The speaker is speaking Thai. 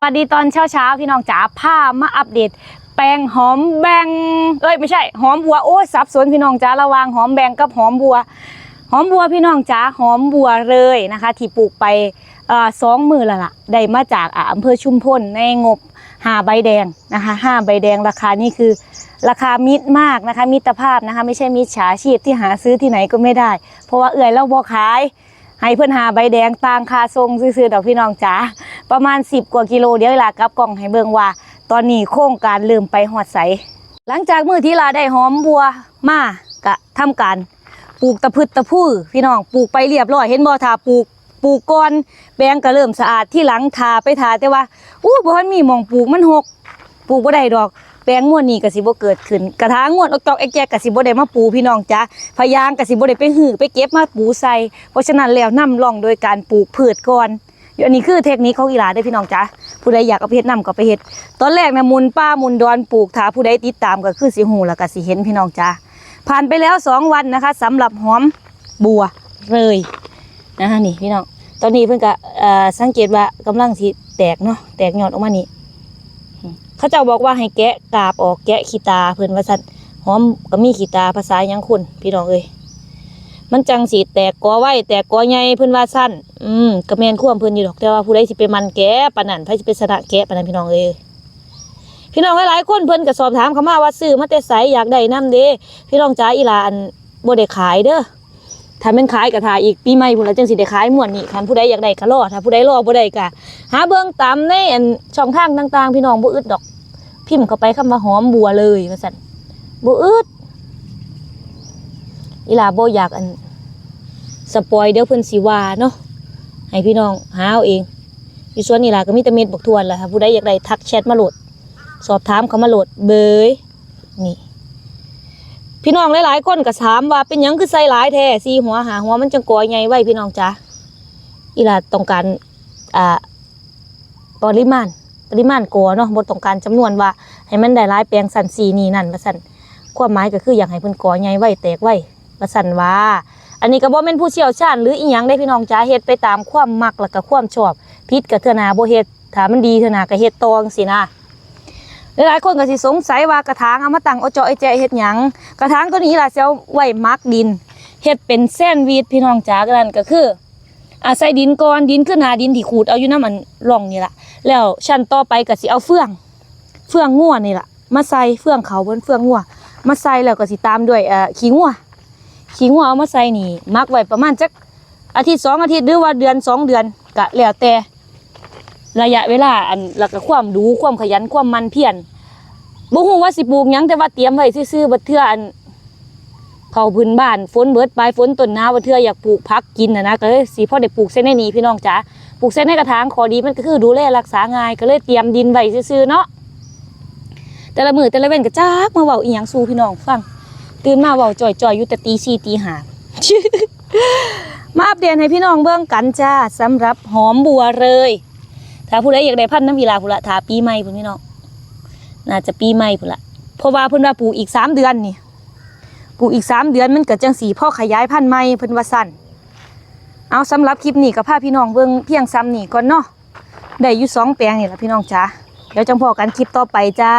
สวัสดีตอนเช้าเช้าๆพี่น้องจ๋าผ้ามาอัปเดต แปลงหอมแบงเอ้ยไม่ใช่หอมบัวโอ้ยสับสนพี่น้องจ๋าระวางหอมแบงกับหอมบัว หอมบัวพี่น้องจ๋าหอมบัวเลยนะคะ ที่ปลูกไปอสองมือละละได้มาจากอำเภอชุมพลในงบหาใบแดงนะคะห้าใบแดงราคานี่คือ ราคามิตรมากนะคะ มิตรภาพนะคะ ไม่ใช่มิจฉาชีพที่หาซื้อที่ไหนก็ไม่ได้ เพราะว่าเอื่อยเราบ่ขายให้เพื่อนหาใบแดงต่างคาทรงซื้อๆดอกพี่น้องจ๋า ประมาณ 10 กว่ากิโลเดี๋ยวเวลากลับกล่องให้เบิ่งว่า ตอนนี้โครงการเริ่มไปหอดใส หลังจากมือที่ลาได้หอมบัวมากะทำการปลูกตะพืชตะพือพี่น้องปลูกไปเรียบร้อยเห็นบ่ทาปลูกปลูกก่อนแปลงก็เริ่มสะอาดที่หลังทาไปทาแต่ว่าอู้บ่ทันมีหมองปลูกมันหกปลูกบ่ได้ดอกแปลงงวดนี้ก็สิบ่เกิดขึ้น กระถางงวดออกจอกแอกแกก็สิบ่ได้มาปูพี่น้องจ้ะพยางก็สิบ่ได้ไปหื้อไปเก็บมาปูใส่เพราะฉะนั้นแล้วนำร่องโดยการปลูกพืชก่อน อยู่อันนี้คือเทคนิคของอีหลาได้พี่น้องจ้ะผู้ใดอยากเอาไปเฮ็ดนํก็ไปเฮ็ดตอนแรกนะมุนป้ามุนดอนปลูกถาผู้ใดติดตามก็คือสิหูแล้วก็สิเห็นพี่น้องจ้ะผ่านไปแล้วสองวันนะคะสำหรับหอมบัวเลยนะคะนี่พี่น้องตอนนี้เพิ่นก็สังเกตว่ากำลังสิแตกเนาะแตกยอดออกมานี่เขาเจ้าบอกว่าให้แกะกาบออกแกะขีตาเพิ่นว่าซั่นหอมก็มีขีตาภาษายังคนพี่น้องเอ้ย มันจังสิแตกกอไว้แตกกอใหญ่เพิ่นว่าซั่นอืมก็แม่นควมเพิ่นอยู่ดอกแต่ว่าผู้ใดสิไปมันแกะปานนั้นไผสิไปสนะแกปานนั้นพี่น้องเอ้ยพี่น้องหลายๆคนเพิ่นก็สอบถามเขามาว่าซื้อมาแต่ไสอยากได้นํเด้พี่น้องจ๋าอีหลานบ่ได้ขายเด้อถ้าแม่นขายก็ถ่ายอีกปีใหม่พุ่นละจังสิได้ขายม่วนนี่คันผู้ใดอยากได้ก็รอถ้าผู้ใดรอบ่ได้ก็หาเบิ่งตามในอันช่องทางต่างๆ พี่น้องบ่อึดดอก พิมพ์เข้าไปคำว่าหอมบัวเลยว่าสันบัวอืด อีหลาโบอยากอันสปอยเดี๋ยวเพิ่นสิว่าเนาะให้พี่น้องหาเอาเองอยู่ส่วนอีหลาก็มีแต่เม็ดบักทวนแหละค่ะผู้ใดอยากได้ทักแชทมาโหลด สอบถามเขามาโหลดเบยนี่ พี่น้องหลายๆคนก็ถามว่าเป็นหยังคือใส่หลายแท้สีหัวหาหัวมันจังกอยไงไว้พี่น้องจ้าอีหลาต้องการอ่าปริมาณปริมาณกัวเนาะบ่ต้องการจำนวนว่า ให้มันได้หลายแปลงสันสีนี่นั่นว่าซั่นความหมายก็คืออยากให้เพิ่นก่อใหญ่ไว้แตกไว้ ว่าซั่นว่า อันนี้ก็บ่แม่นผู้เชี่ยวชาญหรืออีหยังได้พี่น้องจ้าเฮ็ดไปตามความมักแล้วก็ความชอบผิดก็เทนาบ่เฮ็ดถ้ามันดีเทนาก็เฮ็ดตองซี่นะหลายคนก็สิสงสัยว่ากระถางเอามาตั้งเอาเจาะไอ้แจเฮ็ดหยังกระถางตัวนี้ล่ะสิเอาไว้มักดินเฮ็ดเป็นแซนด์วิชพี่น้องจ้ากันก็คืออาใส่ดินก่อนดินขึ้นหาดินที่ขูดเอาอยู่น้ำมันร่องนี่ล่ะแล้วชั้นต่อไปก็สิเอาเฟือง เฟืองงัวนี่แหละมาใส่เฟืองเขาบนเฟืองงัวมาใส่แล้วก็สิตามด้วยเอ่อขี้งัว ขี้งัวเอามาใส่นี่มักไว้ประมาณจักอาทิตย์สองอาทิตย์หรือว่าเดือนสองเดือนก็แล้วแต่ระยะเวลาอันแล้วก็ความดูความขยันความมันเพียรบ่ฮู้ว่าสิปลูกหยังแต่ว่าเตรียมไว้ซื่อๆบัดเทื่ออันเข้าพื้นบ้านฝนเบิดปลายฝนต้นหนาวบัดเทื่ออยากปลูกผักกินน่ะนะก็เลยสิพอได้ปลูกเส้นในนี้พี่น้องจ๋าปลูกเส้นในกระถางขอดีมันก็คือดูแลรักษาง่ายก็เลยเตรียมดินไว้ซื่อๆเนาะแต่ละมือแต่ละเว้นก็จักมาเว้าอีหยังสู่พี่น้องฟัง ตื่นมาเว้าจ่อยๆอยู่แต่ตี4ตีห้ามาอัปเดตให้พี่น้องเบิ่งกันจ้าสำหรับหอมบัวเลย ถ้าผู้ใดอยากได้พันธุ์น้ำวีลาพุ่นละถาปีใหม่พุ่นพี่น้องน่าจะปีใหม่พุ่นละเพราะว่าเพิ่นว่าปลูกอีกสามเดือนนี่ปลูกอีกสามเดือนมันเก็จังสีพ่อขยายพันธุ์ใหม่เพิ่นว่าสั่นเอาสำหรับคลิปนี้กับพาพี่น้องเบิ่งเพียงซ้ำนี่ก่อนเนาะได้อยู่สองแปลงนี่แหละพี่น้องจ้าเดี๋ยวจังพอกันคลิปต่อไปจ้า